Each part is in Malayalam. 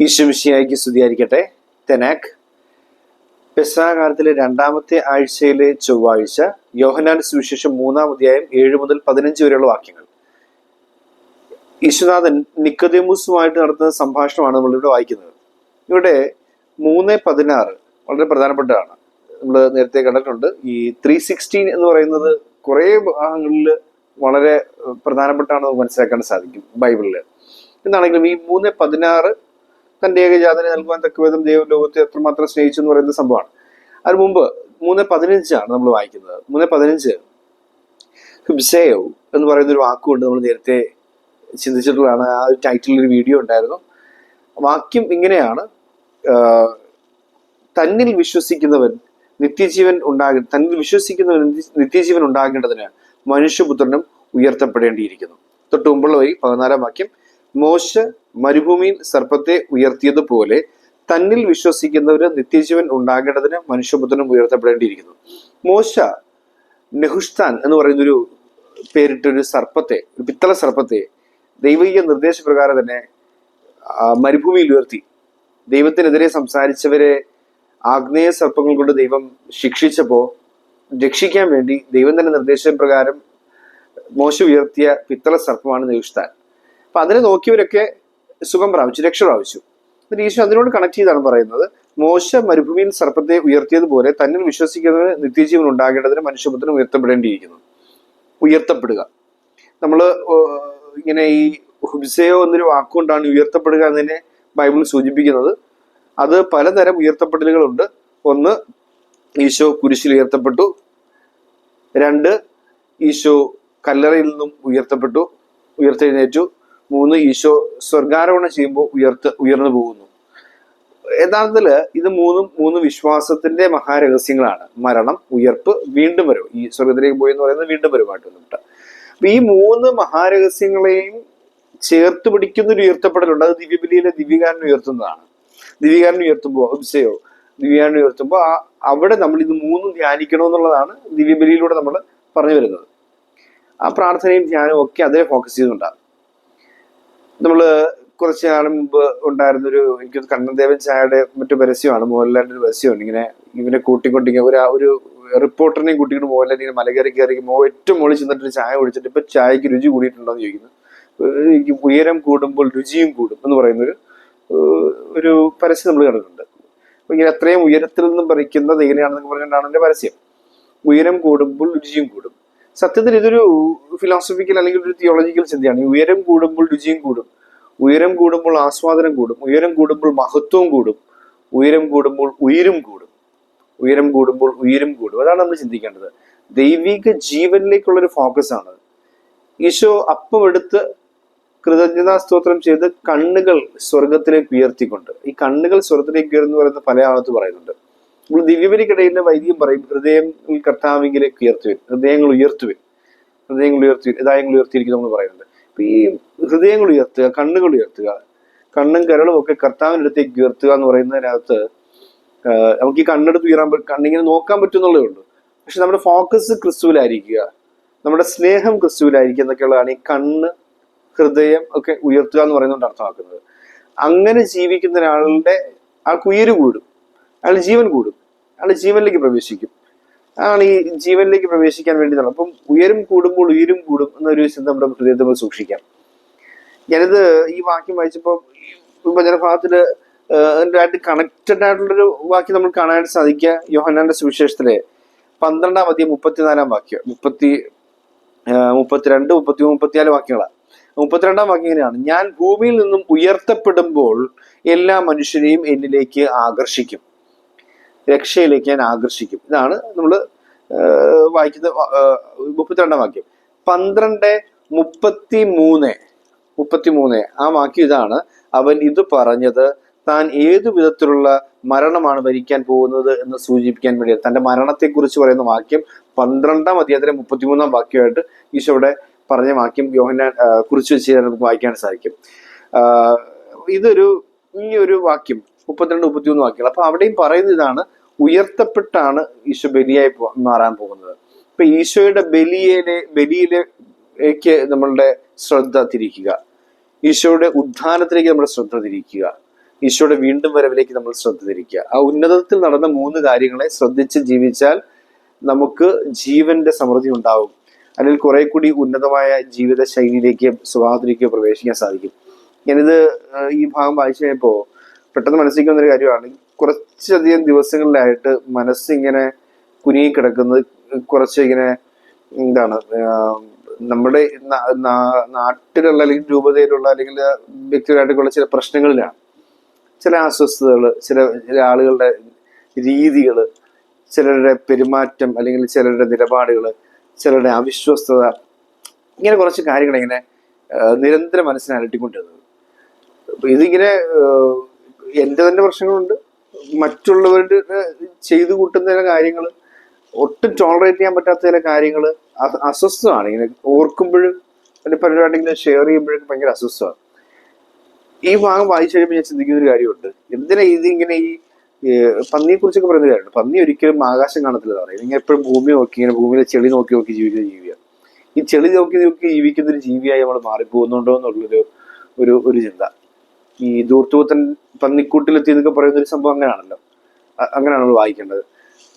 ഈശ്വമിഷിയായിക്ക് സ്തുതിയായിരിക്കട്ടെ. തെനാക്. പെസാകാലത്തിലെ രണ്ടാമത്തെ ആഴ്ചയിലെ ചൊവ്വാഴ്ച യോഹനാൻ സുവിശേഷം മൂന്നാം അധ്യായം ഏഴ് മുതൽ പതിനഞ്ച് വരെയുള്ള വാക്യങ്ങൾ. ഈശ്വനാഥൻ നിക്കതേമൂസുമായിട്ട് നടത്തുന്ന സംഭാഷണമാണ് നമ്മളിവിടെ വായിക്കുന്നത്. ഇവിടെ മൂന്ന് പതിനാറ് വളരെ പ്രധാനപ്പെട്ടതാണ്. നമ്മൾ നേരത്തെ കണ്ടിട്ടുണ്ട്. ഈ ത്രീ സിക്സ്റ്റീൻ എന്ന് പറയുന്നത് കുറേ ഭാഗങ്ങളിൽ വളരെ പ്രധാനപ്പെട്ടാണ് മനസ്സിലാക്കാൻ സാധിക്കും ബൈബിളിൽ എന്നാണെങ്കിലും ഈ മൂന്ന് പതിനാറ് തന്റെ ഏകജാതനെ നൽകുവാൻ തക്കവിധം ദൈവം ലോകത്തെ എത്രമാത്രം സ്നേഹിച്ചു എന്ന് പറയുന്ന സംഭവമാണ്. അതിന് മുമ്പ് മൂന്ന് പതിനഞ്ചാണ് നമ്മൾ വായിക്കുന്നത്. മൂന്ന് പതിനഞ്ച്. ഹിബ്സേവ് എന്ന് പറയുന്ന ഒരു വാക്കുകൊണ്ട് നമ്മൾ നേരത്തെ ചിന്തിച്ചിട്ടുള്ളതാണ്. ആ ഒരു ടൈറ്റിൽ ഒരു വീഡിയോ ഉണ്ടായിരുന്നു. വാക്യം ഇങ്ങനെയാണ്. തന്നിൽ വിശ്വസിക്കുന്നവൻ നിത്യജീവൻ ഉണ്ടാക തന്നിൽ വിശ്വസിക്കുന്നവൻ നിത്യജീവൻ ഉണ്ടാകേണ്ടതിന് മനുഷ്യപുത്രനും ഉയർത്തപ്പെടേണ്ടിയിരിക്കുന്നു. തൊട്ട് മുമ്പുള്ള വരി പതിനാലാം വാക്യം. മോശ മരുഭൂമിയിൽ സർപ്പത്തെ ഉയർത്തിയതുപോലെ തന്നിൽ വിശ്വസിക്കുന്നവര് നിത്യജീവൻ ഉണ്ടാകേണ്ടതിന് മനുഷ്യപുത്രനും ഉയർത്തപ്പെടേണ്ടിയിരിക്കുന്നു. മോശ നെഹുഷ്താൻ എന്ന് പറയുന്നൊരു പേരിട്ടൊരു സർപ്പത്തെ ഒരു പിത്തള സർപ്പത്തെ ദൈവിക നിർദ്ദേശപ്രകാരം തന്നെ മരുഭൂമിയിൽ ഉയർത്തി. ദൈവത്തിനെതിരെ സംസാരിച്ചവരെ ആഗ്നേയ സർപ്പങ്ങൾ കൊണ്ട് ദൈവം ശിക്ഷിച്ചപ്പോ രക്ഷിക്കാൻ വേണ്ടി ദൈവം തന്നെ നിർദ്ദേശപ്രകാരം മോശ ഉയർത്തിയ പിത്തള സർപ്പമാണ് നെഹുഷ്താൻ. അപ്പൊ അതിനെ നോക്കിയവരൊക്കെ സുഖം പ്രാപിച്ചു രക്ഷ പ്രാപിച്ചു. എന്നിട്ട് ഈശോ അതിനോട് കണക്ട് ചെയ്താണ് പറയുന്നത്. മോശ മരുഭൂമിയിൽ സർപ്പത്തെ ഉയർത്തിയതുപോലെ തന്നിൽ വിശ്വസിക്കുന്നതിന് നിത്യജീവൻ ഉണ്ടാകേണ്ടതിന് മനുഷ്യപുത്രം ഉയർത്തപ്പെടേണ്ടിയിരിക്കുന്നു. ഉയർത്തപ്പെടുക. നമ്മൾ ഇങ്ങനെ ഈ ഹുബ്സയോ എന്നൊരു വാക്കുകൊണ്ടാണ് ഉയർത്തപ്പെടുക എന്നതിനെ ബൈബിൾ സൂചിപ്പിക്കുന്നത്. അത് പലതരം ഉയർത്തപ്പെടലുകളുണ്ട്. ഒന്ന് ഈശോ കുരിശിൽ ഉയർത്തപ്പെട്ടു. രണ്ട് ഈശോ കല്ലറയിൽ നിന്നും ഉയർത്തപ്പെട്ടു ഉയർത്തെഴുന്നേറ്റു. മൂന്ന് ഈശോ സ്വർഗാരോഹണം ചെയ്യുമ്പോൾ ഉയർത്ത് ഉയർന്നു പോകുന്നു. യഥാർത്ഥത്തിൽ ഇത് മൂന്നും മൂന്ന് വിശ്വാസത്തിന്റെ മഹാരഹസ്യങ്ങളാണ്. മരണം ഉയർപ്പ് വീണ്ടും വരും ഈ സ്വർഗത്തിലേക്ക് പോയി എന്ന് പറയുന്നത് വീണ്ടും വരുമായിട്ട് വന്നിട്ട്. അപ്പൊ ഈ മൂന്ന് മഹാരഹസ്യങ്ങളെയും ചേർത്ത് പിടിക്കുന്ന ഒരു ഉയർത്തപ്പെടലുണ്ട്. അത് ദിവ്യബലിയിലെ ദിവ്യകാരൻ ഉയർത്തുന്നതാണ്. ദിവ്യകാരൻ ഉയർത്തുമ്പോൾ അഭിഷയോ ദിവ്യകാരൻ ഉയർത്തുമ്പോൾ ആ അവിടെ നമ്മൾ ഇത് മൂന്നും ധ്യാനിക്കണമെന്നുള്ളതാണ് ദിവ്യബലിയിലൂടെ നമ്മൾ പറഞ്ഞു വരുന്നത്. ആ പ്രാർത്ഥനയും ധ്യാനവും ഒക്കെ അതിനെ ഫോക്കസ് ചെയ്തുകൊണ്ടാണ് നമ്മൾ കുറച്ച് നാൾ മുമ്പ് ഉണ്ടായിരുന്നൊരു എനിക്ക് കണ്ണൻദേവൻ ചായയുടെ മറ്റു പരസ്യമാണ് മോഹൻലാലിന്റെ പരസ്യമാണ്. ഇങ്ങനെ ഇവനെ കൂട്ടിക്കൊണ്ടിങ്ങനെ ഒരു ഒരു റിപ്പോർട്ടറിനെയും കൂട്ടിക്കൊണ്ട് മോഹൻലാൽ ഇങ്ങനെ മലകയറി കയറി മോ ഏറ്റവും മുകളിൽ ചെന്നിട്ട് ചായ കുടിച്ചിട്ട് ഇപ്പൊ ചായക്ക് രുചി കൂടിയിട്ടുണ്ടോ എന്ന് ചോദിക്കുന്നു ഉയരം കൂടുമ്പോൾ രുചിയും കൂടും എന്ന് പറയുന്നൊരു ഒരു പരസ്യം നമ്മൾ കണ്ടിട്ടുണ്ട്. അപ്പൊ ഇങ്ങനെ അത്രയും ഉയരത്തിൽ നിന്നും പറിക്കുന്നത് എങ്ങനെയാണെന്നൊക്കെ പറഞ്ഞിട്ടാണ് എന്റെ പരസ്യം. ഉയരം കൂടുമ്പോൾ രുചിയും കൂടും. സത്യത്തിൽ ഇതൊരു ഫിലോസഫിക്കൽ അല്ലെങ്കിൽ ഒരു തിയോളജിക്കൽ ചിന്തയാണ്. ഈ ഉയരം കൂടുമ്പോൾ രുചിയും കൂടും. ഉയരം കൂടുമ്പോൾ ആസ്വാദനം കൂടും. ഉയരം കൂടുമ്പോൾ മഹത്വവും കൂടും. ഉയരം കൂടുമ്പോൾ ഉയരും കൂടും. ഉയരം കൂടുമ്പോൾ ഉയരും കൂടും. അതാണ് നമ്മൾ ചിന്തിക്കേണ്ടത്. ദൈവിക ജീവനിലേക്കുള്ളൊരു ഫോക്കസ് ആണ്. ഈശോ അപ്പം എടുത്ത് കൃതജ്ഞതാ സ്തോത്രം ചെയ്ത് കണ്ണുകൾ സ്വർഗത്തിലേക്ക് ഉയർത്തിക്കൊണ്ട്. ഈ കണ്ണുകൾ സ്വർഗത്തിലേക്ക് ഉയർന്നു പറയുന്ന പല ആളത്ത് പറയുന്നുണ്ട്. നമ്മൾ ദിവ്യബലിക്കിടയിലെ വൈദ്യം പറയും ഹൃദയം കർത്താവിങ്കിലേക്ക് ഉയർത്തുവിൻ ഹൃദയങ്ങൾ ഉയർത്തുവിൻ ഹൃദയങ്ങൾ ഉയർത്തി ഹൃദയങ്ങൾ ഉയർത്തിയിരിക്കുന്നു നമ്മൾ പറയുന്നുണ്ട് അപ്പൊ ഈ ഹൃദയങ്ങൾ ഉയർത്തുക കണ്ണുകൾ ഉയർത്തുക കണ്ണും കരളും ഒക്കെ കർത്താവിന്റെ അടുത്തേക്ക് ഉയർത്തുക എന്ന് പറയുന്നതിനകത്ത് നമുക്ക് ഈ കണ്ണെടുത്ത് ഉയരാൻ കണ്ണിങ്ങനെ നോക്കാൻ പറ്റുന്നുള്ളതേ ഉള്ളൂ. പക്ഷെ നമ്മുടെ ഫോക്കസ് ക്രിസ്തുവിലായിരിക്കുക നമ്മുടെ സ്നേഹം ക്രിസ്തുവിലായിരിക്കുക എന്നൊക്കെയുള്ളതാണ് ഈ കണ്ണ് ഹൃദയം ഒക്കെ ഉയർത്തുക എന്ന് പറയുന്നതുകൊണ്ട് അർത്ഥമാക്കുന്നത്. അങ്ങനെ ജീവിക്കുന്ന ഒരാളുടെ ആൾക്ക് ഉയര് കൂടും അയാൾ ജീവൻ കൂടും. അയാൾ ജീവനിലേക്ക് പ്രവേശിക്കും. അതാണ് ഈ ജീവനിലേക്ക് പ്രവേശിക്കാൻ വേണ്ടി നടക്കും അപ്പം ഉയരും കൂടുമ്പോൾ ഉയരും കൂടും എന്നൊരു ചിന്ത നമ്മുടെ ഹൃദയത്തിൽ നമ്മൾ സൂക്ഷിക്കാം. ഞാനിത് ഈ വാക്യം വായിച്ചപ്പോൾ വചനഭാഗത്തിൽ ആയിട്ട് കണക്റ്റഡ് ആയിട്ടുള്ളൊരു വാക്യം നമ്മൾ കാണാനായിട്ട് സാധിക്കുക. യോഹന്നാന്റെ സുവിശേഷത്തിലെ പന്ത്രണ്ടാം അധികം മുപ്പത്തിനാലാം വാക്യം. മുപ്പത്തി മുപ്പത്തിരണ്ട് മുപ്പത്തി മുപ്പത്തിനാല് വാക്യങ്ങളാണ് മുപ്പത്തിരണ്ടാം വാക്യം ഇങ്ങനെയാണ്. ഞാൻ ഭൂമിയിൽ നിന്നും ഉയർത്തപ്പെടുമ്പോൾ എല്ലാ മനുഷ്യരെയും എന്നിലേക്ക് ആകർഷിക്കും. രക്ഷയിലേക്ക് ഞാൻ ആകർഷിക്കും. ഇതാണ് നമ്മൾ വായിക്കുന്ന മുപ്പത്തിരണ്ടാം വാക്യം. പന്ത്രണ്ട് മുപ്പത്തി മൂന്ന് മുപ്പത്തി മൂന്ന് ആ വാക്യം ഇതാണ്. അവൻ ഇത് പറഞ്ഞത് താൻ ഏതു വിധത്തിലുള്ള മരണമാണ് ഭരിക്കാൻ പോകുന്നത് എന്ന് സൂചിപ്പിക്കാൻ വേണ്ടി തന്റെ മരണത്തെക്കുറിച്ച് പറയുന്ന വാക്യം പന്ത്രണ്ടാം അധ്യായത്തിലെ മുപ്പത്തിമൂന്നാം വാക്യമായിട്ട് ഈശോയുടെ പറഞ്ഞ വാക്യം യോഹന്നാൻ കുറിച്ച് വെച്ച് നമുക്ക് വായിക്കാൻ സാധിക്കും. ഇതൊരു ഈ ഒരു വാക്യം മുപ്പത്തിരണ്ട് മുപ്പത്തിമൂന്ന് വാക്യങ്ങൾ. അപ്പൊ അവിടെയും പറയുന്ന ഇതാണ് ഉയർത്തപ്പെട്ടാണ് ഈശോ ബലിയായി മാറാൻ പോകുന്നത്. ഇപ്പൊ ഈശോയുടെ ബലിയിലെ ബലിയിലേക്ക് നമ്മളുടെ ശ്രദ്ധ തിരിക്കുക. ഈശോയുടെ ഉദ്ധാനത്തിലേക്ക് നമ്മുടെ ശ്രദ്ധ തിരിക്കുക. ഈശോയുടെ വീണ്ടും വരവിലേക്ക് നമ്മൾ ശ്രദ്ധ തിരിക്കുക. ആ ഉന്നതത്തിൽ നടന്ന മൂന്ന് കാര്യങ്ങളെ ശ്രദ്ധിച്ച് ജീവിച്ചാൽ നമുക്ക് ജീവന്റെ സമൃദ്ധി ഉണ്ടാവും. അല്ലെങ്കിൽ കുറെ കൂടി ഉന്നതമായ ജീവിത ശൈലിയിലേക്ക് സ്വഭാവത്തിലേക്ക് പ്രവേശിക്കാൻ സാധിക്കും. ഞാനിത് ഈ ഭാഗം വായിച്ചു കഴിഞ്ഞപ്പോ പെട്ടെന്ന് മനസ്സിലാക്കുന്ന ഒരു കാര്യമാണ്. കുറച്ചധികം ദിവസങ്ങളിലായിട്ട് മനസ്സിങ്ങനെ കുരുങ്ങി കിടക്കുന്നത് കുറച്ച് ഇങ്ങനെ എന്താണ് നമ്മുടെ നാട്ടിലുള്ള അല്ലെങ്കിൽ രൂപതയിലുള്ള അല്ലെങ്കിൽ വ്യക്തിപരമായിട്ടുള്ള ചില പ്രശ്നങ്ങളിലാണ്. ചില അസ്വസ്ഥതകൾ ചില ചില ആളുകളുടെ രീതികൾ ചിലരുടെ പെരുമാറ്റം അല്ലെങ്കിൽ ചിലരുടെ നിലപാടുകൾ ചിലരുടെ അവിശ്വസ്തത ഇങ്ങനെ കുറച്ച് കാര്യങ്ങൾ ഇങ്ങനെ നിരന്തരം മനസ്സിനെ അലട്ടിക്കൊണ്ടിരുന്നത്. ഇതിങ്ങനെ എന്റെ തന്നെ പ്രശ്നങ്ങളുണ്ട്. മറ്റുള്ളവരുടെ ചെയ്തു കൂട്ടുന്ന ചില കാര്യങ്ങൾ ഒട്ടും ടോളറേറ്റ് ചെയ്യാൻ പറ്റാത്ത ചില കാര്യങ്ങൾ അസ്വസ്ഥമാണ്. ഇങ്ങനെ ഓർക്കുമ്പോഴും പിന്നെ പലരുടെങ്കിലും ഷെയർ ചെയ്യുമ്പോഴും ഭയങ്കര അസ്വസ്ഥമാണ്. ഈ ഭാഗം വായിച്ചു കഴിയുമ്പോൾ ഞാൻ ചിന്തിക്കുന്ന ഒരു കാര്യമുണ്ട്. എന്തിനാ ഇത് ഇങ്ങനെ ഈ പന്നിയെ കുറിച്ചൊക്കെ പറയുന്ന കാര്യമുണ്ട്. പന്നി ഒരിക്കലും ആകാശം കാണത്തില്ല പറയും ഇങ്ങനെ എപ്പോഴും ഭൂമി നോക്കി ഇങ്ങനെ ഭൂമിയിലെ ചെളി നോക്കി നോക്കി ജീവിക്കുന്ന ജീവിയാണ്. ഈ ചെളി നോക്കി നോക്കി ജീവിക്കുന്ന ഒരു ജീവിയായി നമ്മൾ മാറിപ്പോകുന്നുണ്ടോ എന്നുള്ളൊരു ഒരു ഒരു ചിന്ത. ഈ ദൂർത്തുപുത്തൻ പന്നിക്കൂട്ടിലെത്തി എന്നൊക്കെ പറയുന്ന ഒരു സംഭവം അങ്ങനെയാണല്ലോ അങ്ങനെയാണ് നമ്മൾ വായിക്കേണ്ടത്.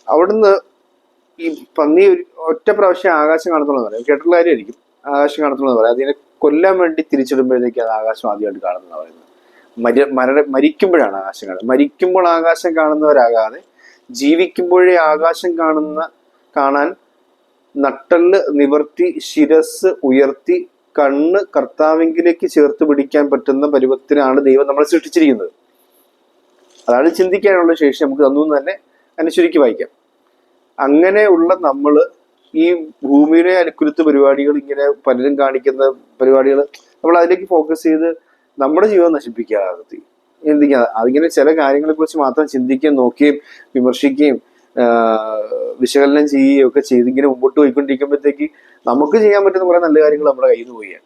അവിടുന്ന് ഈ പന്നി ഒറ്റ പ്രാവശ്യം ആകാശം കാണത്തുള്ളൂ പറയാം. കേട്ടുള്ള കാര്യമായിരിക്കും. ആകാശം കാണത്തുള്ളൂ പറയാം. അതിനെ കൊല്ലാൻ വേണ്ടി തിരിച്ചിടുമ്പോഴത്തേക്ക് അത് ആകാശം ആദ്യമായിട്ട് കാണുന്ന പറയുന്നത്. മര മര മരിക്കുമ്പോഴാണ് ആകാശം കാണുന്നത്. മരിക്കുമ്പോൾ ആകാശം കാണുന്നവരാകാതെ ജീവിക്കുമ്പോഴേ ആകാശം കാണുന്ന കാണാൻ നട്ടൽ നിവർത്തി ശിരസ് ഉയർത്തി കണ്ണ് കർത്താവിങ്കിലേക്ക് ചേർത്ത് പിടിക്കാൻ പറ്റുന്ന പരുവത്തിനാണ് ദൈവം നമ്മളെ സൃഷ്ടിച്ചിരിക്കുന്നത്. അതാണ് ചിന്തിക്കാനുള്ള ശേഷി നമുക്ക് തന്നു തന്നെ അതിനെ ചുരുക്കി വായിക്കാം. അങ്ങനെയുള്ള നമ്മൾ ഈ ഭൂമിയിലെ അനുക്കുരുത്ത് പരിപാടികൾ ഇങ്ങനെ പലരും കാണിക്കുന്ന പരിപാടികൾ നമ്മൾ അതിലേക്ക് ഫോക്കസ് ചെയ്ത് നമ്മുടെ ജീവിതം നശിപ്പിക്കാതെ ചിന്തിക്കാതെ അതിങ്ങനെ ചില കാര്യങ്ങളെ കുറിച്ച് മാത്രം ചിന്തിക്കുകയും നോക്കുകയും വിമർശിക്കുകയും വിശകലനം ചെയ്യുകയും ഒക്കെ ചെയ്ത് ഇങ്ങനെ മുമ്പോട്ട് പോയിക്കൊണ്ടിരിക്കുമ്പോഴത്തേക്ക് നമുക്ക് ചെയ്യാൻ പറ്റുന്ന കുറേ നല്ല കാര്യങ്ങൾ നമ്മുടെ കയ്യിൽ നിന്ന് പോവുകയാണ്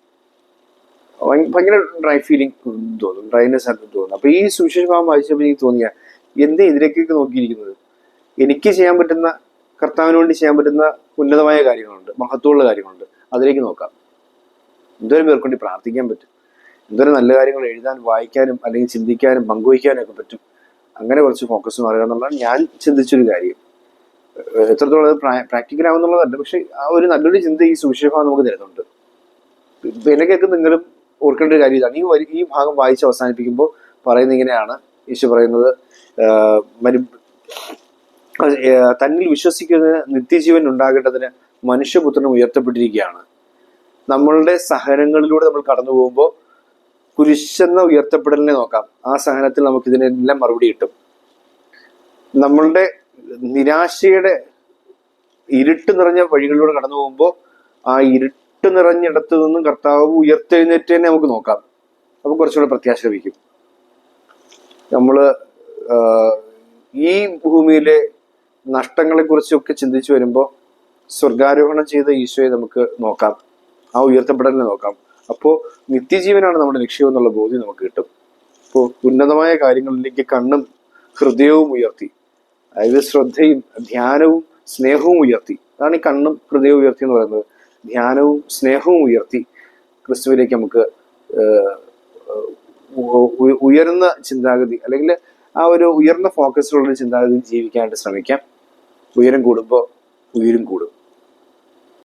ഭയങ്കര ഡ്രൈ ഫീലിംഗ് തോന്നും ഡ്രൈനെസ് ആണ് തോന്നുന്നു. അപ്പൊ ഈ സുവിശേഷഭാവം വായിച്ചപ്പോൾ എനിക്ക് തോന്നിയ എന്തേ ഇതിലേക്കൊക്കെ നോക്കിയിരിക്കുന്നത്? എനിക്ക് ചെയ്യാൻ പറ്റുന്ന കർത്താവിന് വേണ്ടി ചെയ്യാൻ പറ്റുന്ന ഉന്നതമായ കാര്യങ്ങളുണ്ട് മഹത്വമുള്ള കാര്യങ്ങളുണ്ട്. അതിലേക്ക് നോക്കാം. എന്തോരം പേർക്കൊണ്ടി പ്രാർത്ഥിക്കാൻ പറ്റും. എന്തോരം നല്ല കാര്യങ്ങൾ എഴുതാൻ വായിക്കാനും അല്ലെങ്കിൽ ചിന്തിക്കാനും പങ്കുവയ്ക്കാനും ഒക്കെ പറ്റും. അങ്ങനെ കുറച്ച് ഫോക്കസ് മാറുക എന്നുള്ളതാണ് ഞാൻ ചിന്തിച്ചൊരു കാര്യം. എത്രത്തോളം അത് പ്രാക്ടിക്കൽ ആവുന്നുള്ളതല്ല. പക്ഷെ ആ ഒരു നല്ലൊരു ചിന്ത ഈ സുവിശേഷഭാവം നമുക്ക് തരുന്നുണ്ട്. വിലക്കൊക്കെ നിങ്ങളും ഓർക്കേണ്ട ഒരു കാര്യം ഇതാണ്. ഈ വരി ഈ ഭാഗം വായിച്ച് അവസാനിപ്പിക്കുമ്പോൾ പറയുന്നത് ഇങ്ങനെയാണ്. യേശു പറയുന്നത് മരു തന്നിൽ വിശ്വസിക്കുന്ന നിത്യജീവൻ ഉണ്ടാകേണ്ടതിന് മനുഷ്യപുത്രൻ ഉയർത്തപ്പെട്ടിരിക്കുകയാണ്. നമ്മളുടെ സഹനങ്ങളിലൂടെ നമ്മൾ കടന്നു പോകുമ്പോൾ കുരിശെന്ന ഉയർത്തപ്പെടലിനെ നോക്കാം. ആ സഹനത്തിൽ നമുക്ക് ഇതിനെല്ലാം മറുപടി കിട്ടും. നമ്മളുടെ നിരാശയുടെ ഇരുട്ട് നിറഞ്ഞ വഴികളിലൂടെ കടന്നു പോകുമ്പോൾ ആ ഇരുട്ട് നിറഞ്ഞിടത്തു നിന്നും കർത്താവ് ഉയർത്തെഴുന്നേറ്റ് തന്നെ നമുക്ക് നോക്കാം. അപ്പൊ കുറച്ചുകൂടെ പ്രത്യാശ ലഭിക്കും. നമ്മൾ ഈ ഭൂമിയിലെ നഷ്ടങ്ങളെ കുറിച്ചൊക്കെ ചിന്തിച്ചു വരുമ്പോൾ സ്വർഗാരോഹണം ചെയ്ത ഈശോയെ നമുക്ക് നോക്കാം. ആ ഉയർത്തപ്പെടലിനെ നോക്കാം. അപ്പോൾ നിത്യജീവനാണ് നമ്മുടെ ലക്ഷ്യം എന്നുള്ള ബോധ്യം നമുക്ക് കിട്ടും. അപ്പോൾ ഉന്നതമായ കാര്യങ്ങളിലേക്ക് കണ്ണും ഹൃദയവും ഉയർത്തി അതായത് ശ്രദ്ധയും ധ്യാനവും സ്നേഹവും ഉയർത്തി അതാണ് ഈ കണ്ണും ഹൃദയവും ഉയർത്തി എന്ന് പറയുന്നത്. ധ്യാനവും സ്നേഹവും ഉയർത്തി ക്രിസ്തുവിലേക്ക് നമുക്ക് ഉയർന്ന ചിന്താഗതി അല്ലെങ്കിൽ ആ ഒരു ഉയർന്ന ഫോക്കസിലുള്ള ചിന്താഗതി ജീവിക്കാനായിട്ട് ശ്രമിക്കാം. ഉയരം കൂടുമ്പോൾ ഉയരും കൂടും.